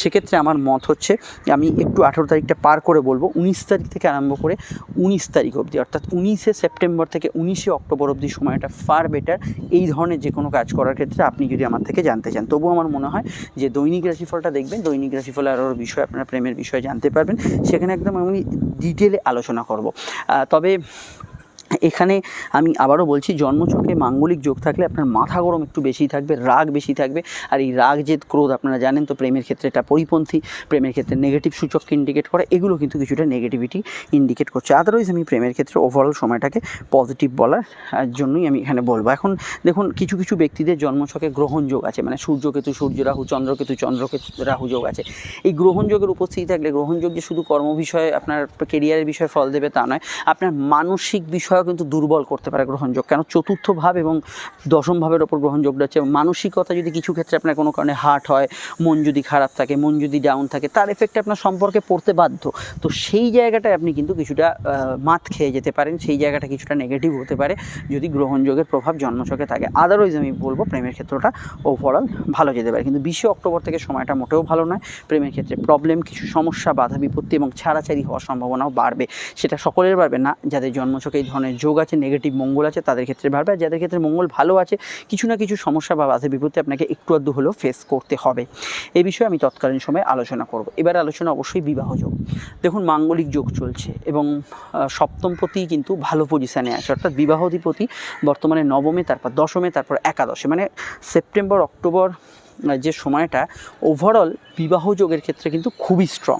সেক্ষেত্রে আমার মত হচ্ছে আমি একটু আঠেরো তারিখটা পার করে বলব, উনিশ তারিখ থেকে আরম্ভ করে উনিশ তারিখ অবধি, অর্থাৎ উনিশে সেপ্টেম্বর থেকে উনিশে অক্টোবর অবধি সময়টা ফার বেটার এই ধরনের যে কোনো কাজ করার ক্ষেত্রে আপনি যদি আমার থেকে জানতে চান। তবুও আমার মনে হয় যে দৈনিক রাশিফলটা দেখবেন, দৈনিক রাশিফলের আরও বিষয়ে, আপনারা প্রেমের বিষয়ে জানতে পারবেন, সেখানে একদম আমি ডিটেলে আলোচনা করব। তবে এখানে আমি আবারও বলছি জন্মছকে মাঙ্গলিক যোগ থাকলে আপনার মাথা গরম একটু বেশি থাকবে, রাগ বেশি থাকবে। আর এই রাগ জেদ ক্রোধ আপনারা জানেন তো, প্রেমের ক্ষেত্রে এটা পরিপন্থী, প্রেমের ক্ষেত্রে নেগেটিভ সূচককে ইন্ডিকেট করে, এগুলো কিন্তু কিছুটা নেগেটিভিটি ইন্ডিকেট করছে। আদারওয়াইজ আমি প্রেমের ক্ষেত্রে ওভারঅল সময়টাকে পজিটিভ বলার জন্যই আমি এখানে বলব। এখন দেখুন, কিছু কিছু ব্যক্তিদের জন্মছকে গ্রহণ যোগ আছে মানে সূর্যকেতু সূর্য রাহু চন্দ্রকেতু চন্দ্রকেতু রাহু যোগ আছে। এই গ্রহণ যোগের উপস্থিতি থাকলে, গ্রহণ যোগ যে শুধু কর্ম বিষয়ে আপনার কেরিয়ারের বিষয়ে ফল দেবে তা নয়, আপনার মানসিক বিষয়েও কিন্তু দুর্বল করতে পারে গ্রহণযোগ। কেন? চতুর্থ ভাব এবং দশম ভাবের ওপর গ্রহণযোগটা হচ্ছে মানসিকতা যদি কিছু ক্ষেত্রে আপনার কোনো কারণে হার্ট হয়, মন যদি খারাপ থাকে, মন যদি ডাউন থাকে, তার এফেক্ট আপনার সম্পর্কে পড়তে বাধ্য। তো সেই জায়গাটায় আপনি কিন্তু কিছুটা মাত খেয়ে যেতে পারেন। সেই জায়গাটা কিছুটা নেগেটিভ হতে পারে যদি গ্রহণযোগের প্রভাব জন্মছকে থাকে। আদারওয়াইজ আমি বলব প্রেমের ক্ষেত্রটা ওভারঅল ভালো যেতে পারে। কিন্তু বিশে অক্টোবর থেকে সময়টা মোটেও ভালো নয়। প্রেমের ক্ষেত্রে প্রবলেম কিছু সমস্যা বাধা বিপত্তি এবং ছাড়াছাড়ি হওয়ার সম্ভাবনাও বাড়বে। সেটা সকলের বাড়বে না। যাদের জন্মছকে এই ধরনের যোগ আছে নেগেটিভ মঙ্গল আছে, তাদের ক্ষেত্রে বাড়বে আর যাদের ক্ষেত্রে মঙ্গল ভালো আছে, কিছু না কিছু সমস্যা বা বাধা বিপত্তি আপনাকে একটু আধটু হলেও ফেস করতে হবে। এই বিষয়ে আমি তৎকালীন সময়ে আলোচনা করব। এবার আলোচনা অবশ্যই বিবাহ যোগ। দেখুন, মাঙ্গলিক যোগ চলছে এবং সপ্তমপতি কিন্তু ভালো পজিশানে আছে। অর্থাৎ বিবাহাধিপতি বর্তমানে নবমে, তারপর দশমে, তারপর একাদশে। মানে সেপ্টেম্বর, অক্টোবর যে সময়টা ওভারঅল বিবাহ যোগের ক্ষেত্রে কিন্তু খুবই স্ট্রং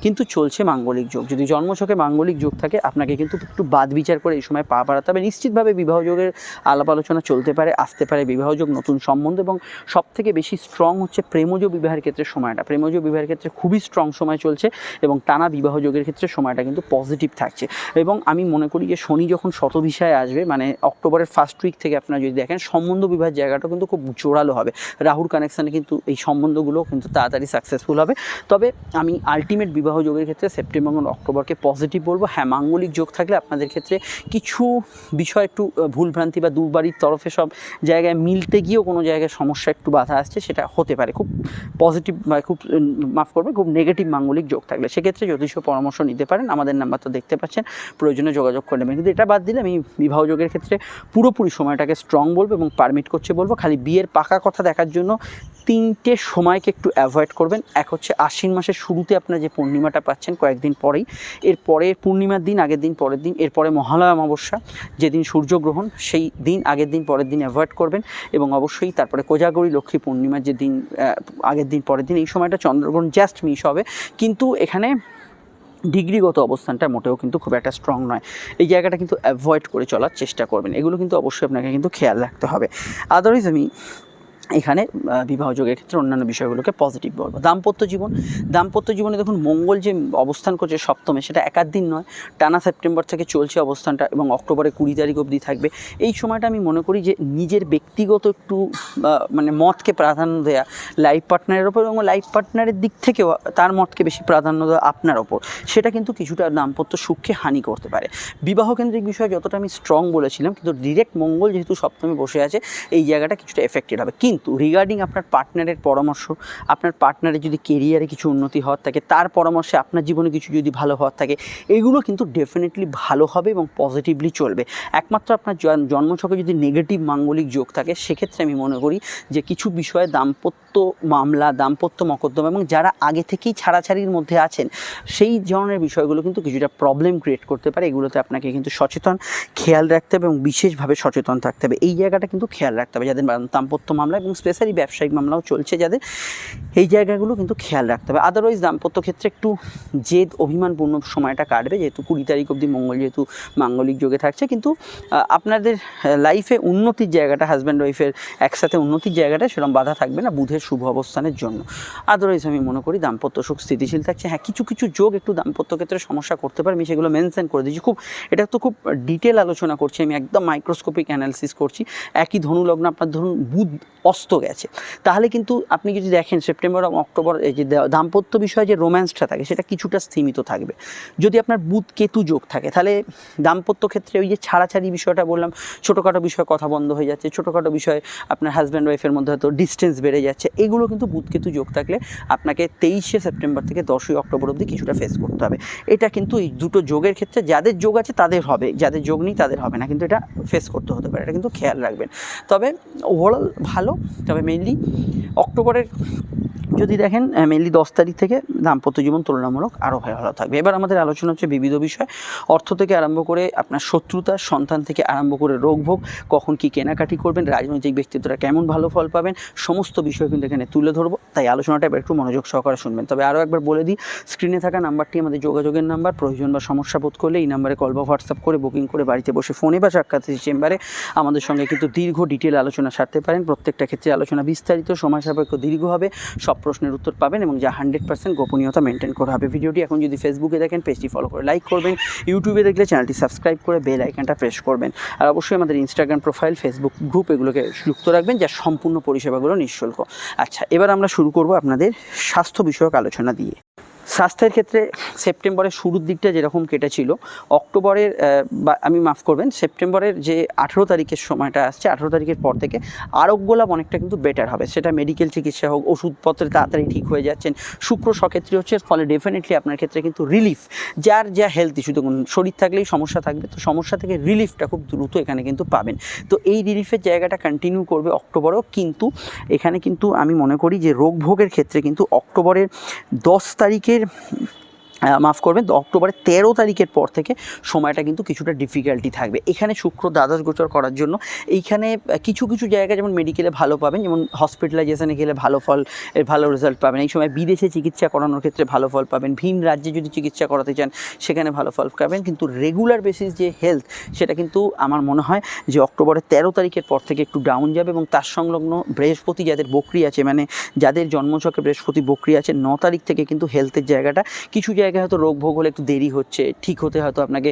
কিন্তু চলছে মাঙ্গলিক যোগ। যদি জন্মছকে মাঙ্গলিক যোগ থাকে, আপনাকে কিন্তু একটু বাদ বিচার করে এই সময় পা বাড়াতে হবে। নিশ্চিতভাবে বিবাহ যোগের আলাপ আলোচনা চলতে পারে, আসতে পারে বিবাহ যোগ নতুন সম্বন্ধ এবং সব থেকে বেশি স্ট্রং হচ্ছে প্রেমজ বিবাহের ক্ষেত্রে সময়টা। প্রেমজ বিবাহের ক্ষেত্রে খুবই স্ট্রং সময় চলছে এবং টানা বিবাহ যোগের ক্ষেত্রে সময়টা কিন্তু পজিটিভ থাকছে। এবং আমি মনে করি যে শনি যখন শতভিসায় আসবে মানে অক্টোবরের ফার্স্ট উইক থেকে আপনারা যদি দেখেন, সম্বন্ধ বিবাহের জায়গাটা কিন্তু খুব জোরালো হবে। রাহুর কানেকশানে কিন্তু এই সম্বন্ধগুলো কিন্তু তাড়াতাড়ি সাকসেসফুল হবে। তবে আমি আলটিমেট বিবাহ যোগের ক্ষেত্রে সেপ্টেম্বর এবং অক্টোবরকে পজিটিভ বলব। হ্যাঁ মাঙ্গলিক যোগ থাকলে আপনাদের ক্ষেত্রে কিছু বিষয় একটু ভুলভ্রান্তি বা দুবাড়ির তরফে সব জায়গায় মিলতে গিয়েও কোনো জায়গায় সমস্যা একটু বাধা আসছে, সেটা হতে পারে। খুব পজিটিভ বা খুব মাফ করবে, খুব নেগেটিভ মাঙ্গলিক যোগ থাকলে। সেক্ষেত্রে জ্যোতিষ পরামর্শ নিতে পারেন। আমাদের নাম্বার তো দেখতে পাচ্ছেন, প্রয়োজনে যোগাযোগ করে নেবেন। কিন্তু এটা বাদ দিলে আমি বিবাহ যোগের ক্ষেত্রে পুরোপুরি সময়টাকে স্ট্রং বলব এবং পারমিট করছে বলব। খালি বিয়ের পাকা কথা দেখার জন্য তিনটে সময়কে একটু অ্যাভয়েড করবেন। এক হচ্ছে আশ্বিন মাসের শুরুতে আপনারা যে পূর্ণিমাটা পাচ্ছেন কয়েকদিন পরেই, এর পরে পূর্ণিমার দিন, আগের দিন, পরের দিন এরপরে মহালয়া অমাবস্যা, যেদিন সূর্যগ্রহণ, সেই দিন, আগের দিন, পরের দিন অ্যাভয়েড করবেন এবং অবশ্যই তারপরে কোজাগরী লক্ষ্মী পূর্ণিমার যে দিন আগের দিন, পরের দিন, এই সময়টা চন্দ্রগ্রহণ জাস্ট মিস হবে। কিন্তু এখানে ডিগ্রিগত অবস্থানটা মোটেও কিন্তু খুব একটা স্ট্রং নয়। এই জায়গাটা কিন্তু অ্যাভয়েড করে চলার চেষ্টা করবেন। এগুলো কিন্তু অবশ্যই আপনাকে কিন্তু খেয়াল রাখতে হবে। আদারওয়াইজ আমি এখানে আহ, বিবাহ যোগের ক্ষেত্রে অন্যান্য বিষয়গুলোকে পজিটিভ বলব। দাম্পত্য জীবন দাম্পত্য জীবনে দেখুন মঙ্গল যে অবস্থান করছে সপ্তমে সেটা একাধ দিন নয়। টানা সেপ্টেম্বর থেকে চলছে অবস্থানটা এবং অক্টোবরে কুড়ি তারিখ অবধি থাকবে। এই সময়টা আমি মনে করি যে নিজের ব্যক্তিগত একটু মানে মতকে প্রাধান্য দেওয়া লাইফ পার্টনারের ওপর এবং লাইফ পার্টনারের দিক থেকেও তার মতকে বেশি প্রাধান্য দেওয়া আপনার ওপর। সেটা কিন্তু কিছুটা দাম্পত্য সুখকে হানি করতে পারে। বিবাহ কেন্দ্রিক বিষয়ে যতটা আমি স্ট্রং বলেছিলাম কিন্তু ডিরেক্ট মঙ্গল যেহেতু সপ্তমে বসে আছে এই জায়গাটা কিছুটা এফেক্টেড হবে। কিন্তু কিন্তু রিগার্ডিং আপনার পার্টনারের পরামর্শ, আপনার পার্টনারের যদি কেরিয়ারে কিছু উন্নতি হওয়ার থাকে, তার পরামর্শে আপনার জীবনে কিছু যদি ভালো হওয়ার থাকে, এগুলো কিন্তু ডেফিনেটলি ভালো হবে এবং পজিটিভলি চলবে। একমাত্র আপনার জন- জন্মছকে যদি নেগেটিভ মাঙ্গলিক যোগ থাকে, সেক্ষেত্রে আমি মনে করি যে কিছু বিষয়ে দাম্পত্য মামলা, দাম্পত্য মকদ্দমা এবং যারা আগে থেকেই ছাড়াছাড়ির মধ্যে আছেন, সেই ধরনের বিষয়গুলো কিন্তু কিছুটা প্রবলেম ক্রিয়েট করতে পারে। এগুলোতে আপনাকে কিন্তু সচেতন, খেয়াল রাখতে হবে এবং বিশেষভাবে সচেতন থাকতে হবে। এই জায়গাটা কিন্তু খেয়াল রাখতে হবে, যাদের দাম্পত্য মামলা এবং স্পেশালি ব্যবসায়িক মামলাও চলছে যাদের। এই জায়গাগুলো কিন্তু খেয়াল রাখতে হবে। আদারওয়াইজ দাম্পত্য ক্ষেত্রে একটু জেদ, অভিমানপূর্ণ সময়টা কাটবে। যেহেতু কুড়ি তারিখ অবধি মঙ্গল যেহেতু মাঙ্গলিক যোগে থাকছে। কিন্তু আপনাদের লাইফে উন্নতির জায়গাটা হাজব্যান্ড ওয়াইফের একসাথে উন্নতির জায়গাটা সেরকম বাধা থাকবে না বুধের শুভ অবস্থানের জন্য। আদারওয়াইজ আমি মনে করি দাম্পত্য সুখ স্থিতিশীল থাকছে। হ্যাঁ কিছু কিছু যোগ একটু দাম্পত্য ক্ষেত্রে সমস্যা করতে পারে। আমি সেগুলো মেনশন করে দিচ্ছি খুব, এটা তো খুব ডিটেল আলোচনা করছি। আমি একদম মাইক্রোস্কোপিক অ্যানালিসিস করছি। একই ধনুলগ্ন আপনার ধরুন, বুধ অস্ত গেছে। তাহলে কিন্তু আপনি যদি দেখেন সেপ্টেম্বর এবং অক্টোবর এই যে দাম্পত্য বিষয়ে যে রোম্যান্সটা থাকে, সেটা কিছুটা স্থিমিত থাকবে। যদি আপনার বুধ কেতু যোগ থাকে, তাহলে দাম্পত্য ক্ষেত্রে ওই যে ছাড়াছাড়ি বিষয়টা বললাম, ছোটোখাটো বিষয়ে কথা বন্ধ হয়ে যাচ্ছে, ছোটোখাটো বিষয়ে আপনার হাজব্যান্ড ওয়াইফের মধ্যে হয়তো ডিস্টেন্স বেড়ে যাচ্ছে, এগুলো কিন্তু বুধ কেতু যোগ থাকলে আপনাকে তেইশে সেপ্টেম্বর থেকে দশই অক্টোবর অবধি কিছুটা ফেস করতে হবে। এটা কিন্তু এই দুটো যোগের ক্ষেত্রে যাদের যোগ আছে, তাদের হবে। যাদের যোগ নেই, তাদের হবে না। কিন্তু এটা ফেস করতে হতে পারে। এটা কিন্তু খেয়াল রাখবেন। তবে ওভারঅল ভালো। তবে মেইনলি অক্টোবরের যদি দেখেন মেনলি দশ তারিখ থেকে দাম্পত্য জীবন তুলনামূলক আরও ভালো থাকবে। এবার আমাদের আলোচনা হচ্ছে বিবিধ বিষয়, অর্থ থেকে আরম্ভ করে আপনার শত্রুতা, সন্তান থেকে আরম্ভ করে রোগভোগ, কখন কি কেনাকাটি করবেন, রাজনৈতিক ব্যক্তিত্বরা কেমন ভালো ফল পাবেন, সমস্ত বিষয় কিন্তু এখানে তুলে ধরবো। তাই আলোচনাটা এবার একটু মনোযোগ সহকারে শুনবেন। তবে আরও একবার বলে দিই স্ক্রিনে থাকা নাম্বারটি আমাদের যোগাযোগের নাম্বার, প্রয়োজন বা সমস্যা বোধ করলে এই নাম্বারে কল বা হোয়াটসঅ্যাপ করে বুকিং করে বাড়িতে বসে ফোনে বা সাক্ষাৎ চেম্বারে আমাদের সঙ্গে কিন্তু দীর্ঘ ডিটেল আলোচনা সারতে পারেন। প্রত্যেকটা ক্ষেত্রে আলোচনা বিস্তারিত, সময় সাপেক্ষ দীর্ঘ হবে, সব প্রশ্নের উত্তর পাবেন এবং যা হান্ড্রেড পার্সেন্ট গোপনীয়তা মেনটেন করা হবে। ভিডিওটি এখন যদি ফেসবুকে দেখেন পেজটি ফলো করে লাইক করবেন। ইউটিউবে দেখলে চ্যানেলটি সাবস্ক্রাইব করে বেল আইকনটা প্রেস করবেন। আর অবশ্যই আমাদের ইনস্টাগ্রাম প্রোফাইল ফেসবুক গ্রুপ এগুলোকে যুক্ত রাখবেন, যা সম্পূর্ণ পরিষেবাগুলো নিঃশুল্ক। আচ্ছা এবার আমরা শুরু করব আপনাদের স্বাস্থ্য বিষয়ক আলোচনা দিয়ে। স্বাস্থ্যের ক্ষেত্রে সেপ্টেম্বরের শুরুর দিকটা যেরকম কেটেছিল, অক্টোবরের বা আমি মাফ করবেন, সেপ্টেম্বরের যে আঠেরো তারিখের সময়টা আসছে, আঠেরো তারিখের পর থেকে আরোগ্য লাভ অনেকটা কিন্তু বেটার হবে। সেটা মেডিকেল চিকিৎসা হোক, ওষুধপত্রে তাড়াতাড়ি ঠিক হয়ে যাচ্ছেন, শুক্র সক্ষেত্রী হচ্ছে, ফলে ডেফিনেটলি আপনার ক্ষেত্রে কিন্তু রিলিফ যার যা হেলথ ইস্যু দেখুন, শরীর থাকলেই সমস্যা থাকবে, তো সমস্যা থেকে রিলিফটা খুব দ্রুত এখানে কিন্তু পাবেন। তো এই রিলিফের জায়গাটা কন্টিনিউ করবে অক্টোবরেও, কিন্তু এখানে কিন্তু আমি মনে করি যে রোগ ভোগের ক্ষেত্রে কিন্তু অক্টোবরের দশ তারিখের আহ, মাফ করবেন অক্টোবরের তেরো তারিখের পর থেকে সময়টা কিন্তু কিছুটা ডিফিকাল্টি থাকবে। এখানে শুক্র দ্বাদশ গোচর করার জন্য এইখানে কিছু কিছু জায়গা যেমন মেডিকেলে ভালো পাবেন, যেমন হসপিটালাইজেশনে গেলে ভালো ফল ভালো রেজাল্ট পাবেন। এই সময় বিদেশে চিকিৎসা করানোর ক্ষেত্রে ভালো ফল পাবেন। ভিন রাজ্যে যদি চিকিৎসা করাতে চান, সেখানে ভালো ফল পাবেন। কিন্তু রেগুলার বেসিস যে হেলথ সেটা কিন্তু আমার মনে হয় যে অক্টোবরের তেরো তারিখের পর থেকে একটু ডাউন যাবে এবং তার সংলগ্ন বৃহস্পতি যাদের বকরি আছে মানে যাদের জন্মছকে বৃহস্পতি বকরি আছে, ন তারিখ থেকে কিন্তু হেলথের জায়গাটা কিছু জায়গায় হয়তো রোগ ভোগ হলে একটু দেরি হচ্ছে ঠিক হতে হয়তো আপনাকে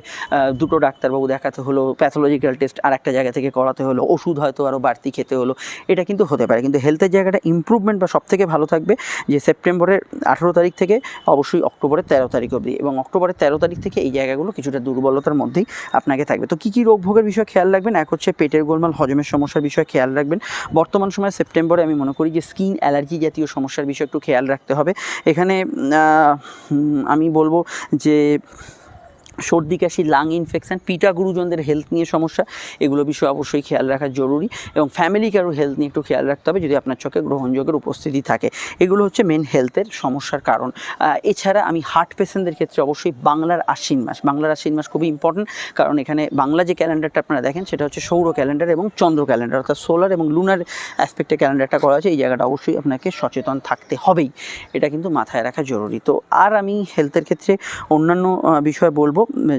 দুটো ডাক্তারবাবু দেখাতে হলো প্যাথোলজিক্যাল টেস্ট আর একটা জায়গা থেকে করাতে হলো ওষুধ হয়তো আরও বাড়তি খেতে হলো এটা কিন্তু হতে পারে। কিন্তু হেলথের জায়গাটা ইম্প্রুভমেন্ট বা সব থেকে ভালো থাকবে যে সেপ্টেম্বরের আঠেরো তারিখ থেকে অবশ্যই অক্টোবরের তেরো তারিখ অবধি। এবং অক্টোবরের তেরো তারিখ থেকে এই জায়গাগুলো কিছুটা দুর্বলতার মধ্যেই আপনাকে থাকবে। তো কী কী রোগ ভোগের বিষয়ে খেয়াল রাখবেন? এক হচ্ছে পেটের গোলমাল হজমের সমস্যার বিষয়ে খেয়াল রাখবেন। বর্তমান সময়ে সেপ্টেম্বরে আমি মনে করি যে স্কিন অ্যালার্জি জাতীয় সমস্যার বিষয়ে একটু খেয়াল রাখতে হবে। এখানে আহ, হুম, আমি বলব যে সর্দি, কাশি লাং ইনফেকশান পিটা গুরুজনদের হেলথ নিয়ে সমস্যা, এগুলো বিষয়ে অবশ্যই খেয়াল রাখা জরুরি এবং ফ্যামিলি কারও হেলথ নিয়ে একটু খেয়াল রাখতে হবে যদি আপনার চোখে গ্রহণযোগের উপস্থিতি থাকে। এগুলো হচ্ছে মেন হেলথের সমস্যার কারণ। এছাড়া আমি হার্ট পেশেন্টদের ক্ষেত্রে অবশ্যই বাংলার আশ্বিন মাস, বাংলার আশ্বিন মাস খুবই ইম্পর্টেন্ট কারণ এখানে বাংলা যে ক্যালেন্ডারটা আপনারা দেখেন সেটা হচ্ছে সৌর ক্যালেন্ডার এবং চন্দ্র ক্যালেন্ডার অর্থাৎ সোলার এবং লুনার অ্যাসপেক্টে ক্যালেন্ডারটা করা আছে, এই জায়গাটা অবশ্যই আপনাকে সচেতন থাকতে হবেই। এটা কিন্তু মাথায় রাখা জরুরি। তো আর আমি হেলথের ক্ষেত্রে অন্যান্য বিষয় বলব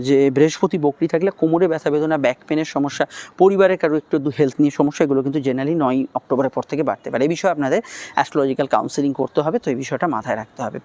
যে বৃহস্পতি বকরি থাকলে কোমরে ব্যথা বেদনা ব্যাক পেনের সমস্যা, পরিবারের কারও একটু হেলথ নিয়ে সমস্যা, এগুলো কিন্তু জেনারেলি নয় অক্টোবরের পর থেকে বাড়তে পারে। এই বিষয়ে আপনাদের অ্যাস্ট্রোলজিক্যাল কাউন্সেলিং করতে হবে, তো এই বিষয়টা মাথায় রাখতে হবে।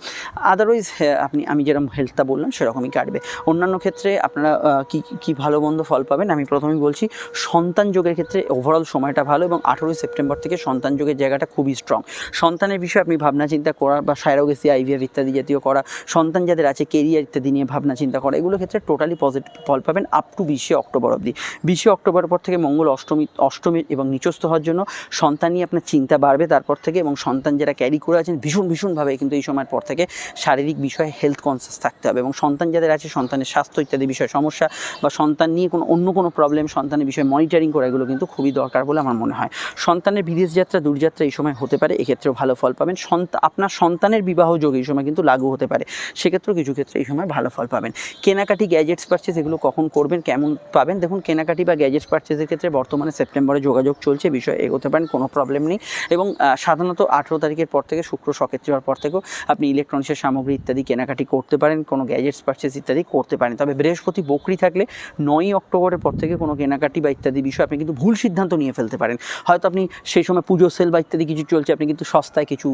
আদারওয়াইজ আপনি, আমি যেরকম হেলথটা বললাম, সেরকমই কাটবে। অন্যান্য ক্ষেত্রে আপনারা কি কি ভালো মন্দ ফল পাবেন, আমি প্রথমেই বলছি, সন্তান যোগের ক্ষেত্রে ওভারঅল সময়টা ভালো এবং আঠেরোই সেপ্টেম্বর থেকে সন্তান যোগের জায়গাটা খুবই স্ট্রং সন্তানের বিষয়ে আপনি ভাবনা চিন্তা করা বা সাইরোগেসি আইভিএফ ইত্যাদি জাতীয় করা, সন্তান যাদের আছে কেরিয়ার ইত্যাদি নিয়ে ভাবনা চিন্তা করা, এগুলো ক্ষেত্রে ক্ষেত্রে টোটালি পজিটিভ ফল পাবেন আপ টু বিশে অক্টোবর অবধি। বিশে অক্টোবর পর থেকে মঙ্গল অষ্টমী অষ্টমী এবং নিচস্থ হওয়ার জন্য সন্তান নিয়ে আপনার চিন্তা বাড়বে, তারপর থেকে এবং সন্তান যারা ক্যারি করে আছেন ভীষণ, ভীষণভাবে কিন্তু এই সময়ের পর থেকে শারীরিক বিষয়ে হেলথ কনসিয়াস থাকতে হবে এবং সন্তান যাদের আছে, সন্তানের স্বাস্থ্য ইত্যাদি বিষয়ে সমস্যা বা সন্তান নিয়ে কোনো, অন্য কোনো প্রবলেম সন্তানের বিষয়ে মনিটরিং করা, এগুলো কিন্তু খুবই দরকার বলে আমার মনে হয়। সন্তানের বিদেশ যাত্রা, দূরযাত্রা এই সময় হতে পারে, এক্ষেত্রেও ভালো ফল পাবেন। আপনার সন্তানের বিবাহ যোগ এই সময় কিন্তু লাগু হতে পারে। সেক্ষেত্রেও কিছু ক্ষেত্রে এই সময় ভালো ফল পাবেন। কেনাকাটি গ্যাজেটস পারচেস এগুলো কখন করবেন, কেমন পাবেন? দেখুন, কেনাকাটি বা গ্যাজেটস পারচেসের ক্ষেত্রে বর্তমানে সেপ্টেম্বরে যোগাযোগ চলছে বিষয়ে এগোতে পারেন, কোনো প্রবলেম নেই। এবং সাধারণত আঠেরো তারিখের পর থেকে, শুক্র সকেত্রী হওয়ার পর থেকেও আপনি ইলেকট্রনিক্সের সামগ্রী ইত্যাদি কেনাকাটি করতে পারেন, কোনো গ্যাজেটস পারচেস ইত্যাদি করতে পারেন। তবে বৃহস্পতি বকরি থাকলে নয়ই অক্টোবরের পর থেকে কোনো কেনাকাটি বা ইত্যাদি বিষয়ে আপনি কিন্তু ভুল সিদ্ধান্ত নিয়ে ফেলতে পারেন। হয়তো আপনি সেই সময় পুজো সেল বা ইত্যাদি কিছু চলছে, আপনি কিন্তু সস্তায় কিছু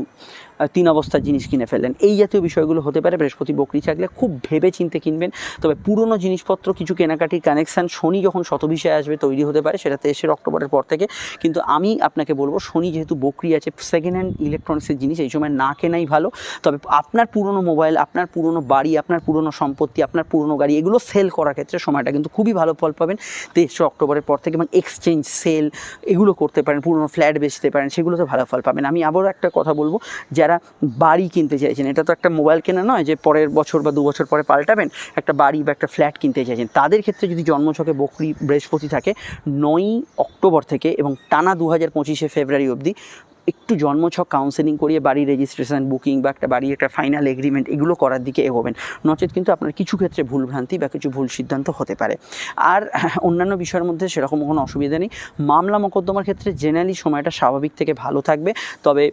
তিন অবস্থার জিনিস কিনে ফেললেন। এই জাতীয় বিষয়গুলো হতে পারে, বৃহস্পতি বকরি থাকলে খুব ভেবে চিনতে কিনবেন। তবে পুরনো জিনিসপত্র, কিছু কেনাকাটির কানেকশান শনি যখন শতবিষয়ে আসবে, তৈরি হতে পারে, সেটা তেইশের অক্টোবরের পর থেকে। কিন্তু আমি আপনাকে বলব, শনি যেহেতু বকরি আছে সেকেন্ড হ্যান্ড ইলেকট্রনিক্সের জিনিস, এই সময় না কেনাই ভালো। তবে আপনার পুরনো মোবাইল আপনার পুরনো বাড়ি, আপনার পুরনো সম্পত্তি, আপনার পুরনো গাড়ি, এগুলো সেল করার ক্ষেত্রে সময়টা কিন্তু খুবই ভালো ফল পাবেন। তেইশে অক্টোবরের পর থেকে এবং এক্সচেঞ্জ সেল এগুলো করতে পারেন, পুরনো ফ্ল্যাট বেচতে পারেন, সেগুলোতে ভালো ফল পাবেন। আমি আবারও একটা কথা বলব, যারা বাড়ি কিনতে চাইছেন, এটা তো একটা মোবাইল কেনা নয় যে পরের বছর বা দু বছর পরে পাল্টাবেন, একটা বাড়ি বা একটা ফ্ল্যাট কিনতে চাইছেন, তাদের ক্ষেত্রে যদি জন্মছকে বকরি বৃহস্পতি থাকে, নয়ই অক্টোবর থেকে এবং টানা দু হাজার পঁচিশে ফেব্রুয়ারি অবধি একটু জন্মছক কাউন্সেলিং করিয়ে বাড়ি রেজিস্ট্রেশন বুকিং বা একটা বাড়ির একটা ফাইনাল এগ্রিমেন্ট এগুলো করার দিকে এগোবেন। নচেত কিন্তু আপনার কিছু ক্ষেত্রে ভুলভ্রান্তি বা কিছু ভুল সিদ্ধান্ত হতে পারে। আর অন্যান্য বিষয়ের মধ্যে সেরকম কোনো অসুবিধা নেই। মামলা মোকদ্দমার ক্ষেত্রে জেনারেলি সময়টা স্বাভাবিক থেকে ভালো থাকবে। তবে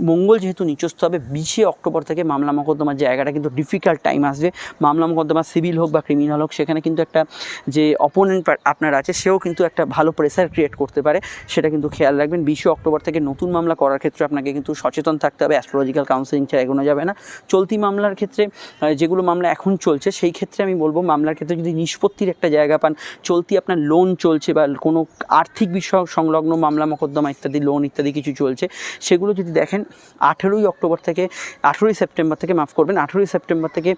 মঙ্গল যেহেতু নিচস্থ হবে, বিশে অক্টোবর থেকে মামলা মোকদ্দমার জায়গাটা কিন্তু ডিফিকাল্ট টাইম আসবে। মামলা মোকদ্দমা সিভিল হোক বা ক্রিমিনাল হোক, সেখানে কিন্তু একটা যে অপোনেন্ট আপনার আছে, সেও কিন্তু একটা ভালো প্রেসার ক্রিয়েট করতে পারে। সেটা কিন্তু খেয়াল রাখবেন। বিশে অক্টোবর থেকে নতুন মামলা করার ক্ষেত্রে আপনাকে কিন্তু সচেতন থাকতে হবে অ্যাস্ট্রোলজিক্যাল কাউন্সিলিং ছাড়া এগোনো যাবে না। চলতি মামলার ক্ষেত্রে যেগুলো মামলা এখন চলছে, সেই ক্ষেত্রে আমি বলব মামলার ক্ষেত্রে যদি নিষ্পত্তির একটা জায়গা পান, চলতি আপনার লোন চলছে বা কোনো আর্থিক বিষয় সংলগ্ন মামলা মোকদ্দমা ইত্যাদি লোন ইত্যাদি কিছু চলছে, সেগুলো যদি দেখেন, আঠেরোই অক্টোবর থেকে, আঠেরোই সেপ্টেম্বর থেকে মাফ করবেন, আঠেরোই সেপ্টেম্বর থেকে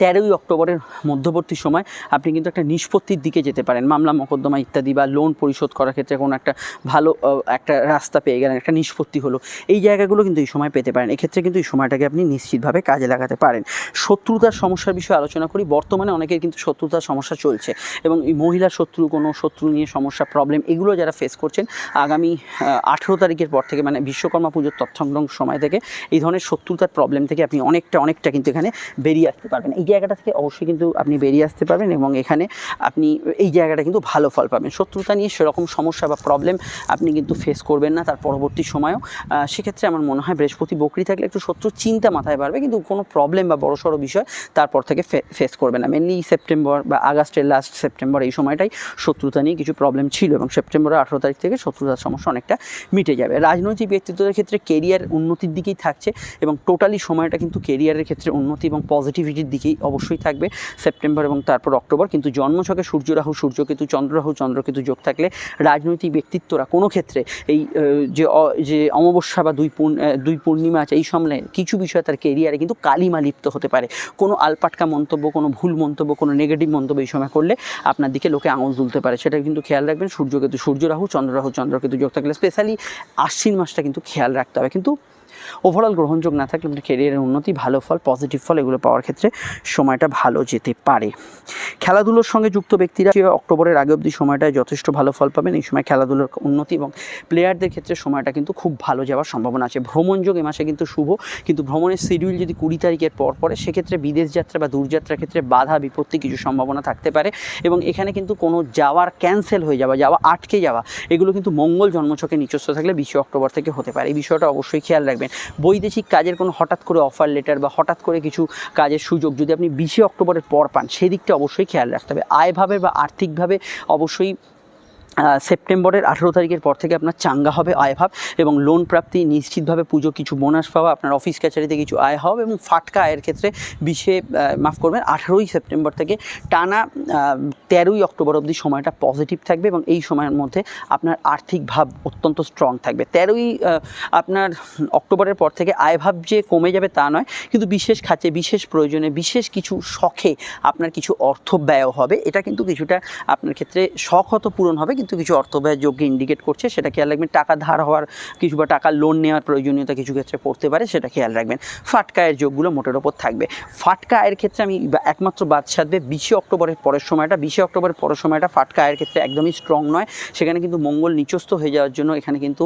তেরোই অক্টোবরের মধ্যবর্তী সময় আপনি কিন্তু একটা নিষ্পত্তির দিকে যেতে পারেন। মামলা, মোকদ্দমা ইত্যাদি বা লোন পরিশোধ করার ক্ষেত্রে কোনো একটা ভালো একটা রাস্তা পেয়ে গেলেন, একটা নিষ্পত্তি হলো। এই জায়গাগুলো কিন্তু এই সময় পেতে পারেন। এক্ষেত্রে কিন্তু এই সময়টাকে আপনি নিশ্চিতভাবে কাজে লাগাতে পারেন। শত্রুতার সমস্যার বিষয়ে আলোচনা করি। বর্তমানে অনেকের কিন্তু শত্রুতার সমস্যা চলছে এবং এই মহিলা শত্রু, কোনো শত্রু নিয়ে সমস্যা প্রবলেম এগুলো যারা ফেস করছেন, আগামী আঠেরো তারিখের পর থেকে মানে বিশ্বকর্মা পুজোর তথ্যাংশ সময় থেকে এই ধরনের শত্রুতার প্রবলেম থেকে আপনি অনেকটা অনেকটা কিন্তু এখানে বেরিয়ে আসতে পারবেন। এই জায়গাটা থেকে অবশ্যই কিন্তু আপনি বেরিয়ে আসতে পারবেন এবং এখানে আপনি এই জায়গাটা কিন্তু ভালো ফল পাবেন। শত্রুতা নিয়ে সেরকম সমস্যা বা প্রবলেম আপনি কিন্তু ফেস করবেন না তার পরবর্তী সময়েও। সেক্ষেত্রে আমার মনে হয় বৃহস্পতি বকরি থাকলে একটু শত্রু চিন্তা মাথায় বাড়বে, কিন্তু কোনো প্রবলেম বা বড়সড় বিষয় তারপর থেকে ফেস করবে না। মেনলি সেপ্টেম্বর বা আগস্টের লাস্ট সেপ্টেম্বর এই সময়টাই শত্রুতা নিয়ে কিছু প্রবলেম ছিল এবং সেপ্টেম্বরের আঠেরো তারিখ থেকে শত্রুতার সমস্যা অনেকটা মিটে যাবে। রাজনৈতিক ব্যক্তিত্বদের ক্ষেত্রে কেরিয়ার উন্নতির দিকেই থাকছে এবং টোটালি সময়টা কিন্তু কেরিয়ারের ক্ষেত্রে উন্নতি এবং পজিটিভিটির দিকেই অবশ্যই থাকবে সেপ্টেম্বর এবং তারপর অক্টোবর। কিন্তু জন্মছকে সূর্য রাহু সূর্যকেতু চন্দ্ররাহু চন্দ্রকেতু যোগ থাকলে রাজনৈতিক ব্যক্তিত্বরা কোনো ক্ষেত্রে এই যে যে অমাবস্যা বা দুই পূর্ণ দুই পূর্ণিমা আছে, এই সময়ে কিছু বিষয় তার কেরিয়ারে কিন্তু কালিমা লিপ্ত হতে পারে। কোনো আলপাটকা মন্তব্য, কোনো ভুল মন্তব্য, কোনো নেগেটিভ মন্তব্য এই সময় করলে আপনার দিকে লোকে আঙুল তুলতে পারে। সেটা কিন্তু খেয়াল রাখবেন সূর্যকেতু সূর্য রাহু, চন্দ্র রাহু চন্দ্রকেতু যোগ থাকলে স্পেশালি আশ্বিন মাসটা কিন্তু খেয়াল রাখতে হবে। কিন্তু ওভারঅল গ্রহণযোগ না থাকলে আপনার কেরিয়ারের উন্নতি ভালো ফল পজিটিভ ফল, এগুলো পাওয়ার ক্ষেত্রে সময়টা ভালো যেতে পারে। খেলাধুলোর সঙ্গে যুক্ত ব্যক্তিরা অক্টোবরের আগে অবধি সময়টায় যথেষ্ট ভালো ফল পাবেন। এই সময় খেলাধুলোর উন্নতি এবং প্লেয়ারদের ক্ষেত্রে সময়টা কিন্তু খুব ভালো যাওয়ার সম্ভাবনা আছে। ভ্রমণযোগ এ মাসে কিন্তু শুভ, কিন্তু ভ্রমণের শিডিউল যদি কুড়ি তারিখের পর পরে, সেক্ষেত্রে বিদেশ যাত্রা বা দূরযাত্রার ক্ষেত্রে বাধা, বিপত্তি কিছু সম্ভাবনা থাকতে পারে এবং এখানে কিন্তু কোনো যাওয়ার ক্যান্সেল হয়ে যাওয়া যাওয়া আটকে যাওয়া, এগুলো কিন্তু মঙ্গল জন্মছকে নিচস্থ থাকলে বিশে অক্টোবর থেকে হতে পারে। এই বিষয়টা অবশ্যই খেয়াল রাখবেন। বৈদেশিক কাজের কোনো হঠাৎ করে অফার লেটার বা হঠাৎ করে কিছু কাজের সুযোগ যদি আপনি বিশে অক্টোবরের পর পান, সেদিকটা অবশ্যই খেয়াল রাখতে হবে। আয়ভাবে বা আর্থিকভাবে অবশ্যই সেপ্টেম্বরের আঠেরো তারিখের পর থেকে আপনার চাঙ্গা হবে আয়ভাব এবং লোন প্রাপ্তি নিশ্চিতভাবে পুজো কিছু বোনাস পাওয়া, আপনার অফিস কাছারিতে কিছু আয় হবে এবং ফাটকা আয়ের ক্ষেত্রে বিশে মাফ করবেন, আঠেরোই সেপ্টেম্বর থেকে টানা তেরোই অক্টোবর অবধি সময়টা পজিটিভ থাকবে এবং এই সময়ের মধ্যে আপনার আর্থিক ভাব অত্যন্ত স্ট্রং থাকবে। তেরোই আপনার অক্টোবরের পর থেকে আয়ভাব যে কমে যাবে তা নয়, কিন্তু বিশেষ খাতে, বিশেষ প্রয়োজনে, বিশেষ কিছু শখে আপনার কিছু অর্থ ব্যয় হবে। এটা কিন্তু কিছুটা আপনার ক্ষেত্রে শখ হয়তো পূরণ হবে কিন্তু কিছু অর্থ ব্যয় যোগ্য ইন্ডিকেট করছে, সেটা খেয়াল রাখবেন, টাকা ধার হওয়ার কিছু বা টাকা লোন নেওয়ার প্রয়োজনীয়তা কিছু ক্ষেত্রে পড়তে পারে, সেটা খেয়াল রাখবেন। ফাটকা আয়ের যোগগুলো মোটের ওপর থাকবে। ফাটকা আয়ের ক্ষেত্রে আমি একমাত্র বাদ সাধবে বিশে অক্টোবরের পরের সময়টা, বিশে অক্টোবরের পরের সময়টা ফাটকা আয়ের ক্ষেত্রে একদমই স্ট্রং নয়। সেখানে কিন্তু মঙ্গল নিচস্থ হয়ে যাওয়ার জন্য, এখানে কিন্তু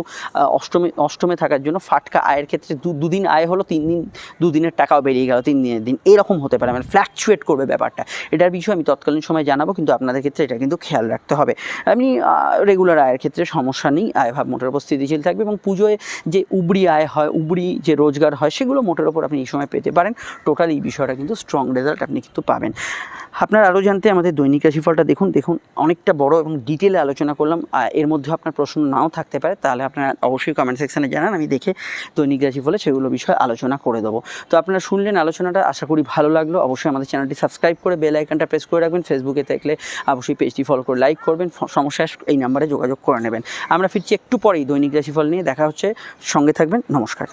অষ্টমে অষ্টমে থাকার জন্য ফাটকা আয়ের ক্ষেত্রে দুদিন আয় হলো, তিন দিন, দুদিনের টাকাও বেরিয়ে গেল, তিন দিনের দিন। এরকম হতে পারে মানে ফ্ল্যাকচুয়েট করবে ব্যাপারটা। এটার বিষয়ে আমি তৎকালীন সময় জানাব, কিন্তু আপনাদের ক্ষেত্রে এটা কিন্তু খেয়াল রাখতে হবে। আপনি রেগুলার আয়ের ক্ষেত্রে সমস্যা নেই, আয় ভাব মোটের ওপর স্থিতিশীল থাকবে এবং পুজোয় যে উবড়ি আয় হয় উবড়ি যে রোজগার হয়, সেগুলো মোটের ওপর আপনি এই সময় পেতে পারেন। টোটাল এই বিষয়টা কিন্তু স্ট্রং রেজাল্ট আপনি কিন্তু পাবেন। আপনার আরও জানতে আমাদের দৈনিক রাশিফলটা দেখুন দেখুন অনেকটা বড় এবং ডিটেলে আলোচনা করলাম। এর মধ্যে আপনার প্রশ্ন নাও থাকতে পারে, তাহলে আপনারা অবশ্যই কমেন্ট সেকশানে জানান, আমি দেখে দৈনিক রাশিফলে সেগুলো বিষয়ে আলোচনা করে দেবো। তো আপনারা শুনলেন আলোচনাটা, আশা করি ভালো লাগল। অবশ্যই আমাদের চ্যানেলটি সাবস্ক্রাইব করে বেল আইকনটা প্রেস করে রাখবেন। ফেসবুকে দেখলে অবশ্যই পেজটি ফলো করে লাইক করবেন। সমস্যা এই নাম্বারে যোগাযোগ করে নেবেন। আমরা ফিরছি একটু পরেই দৈনিক রাশিফল নিয়ে। দেখা হচ্ছে। সঙ্গে থাকবেন। নমস্কার।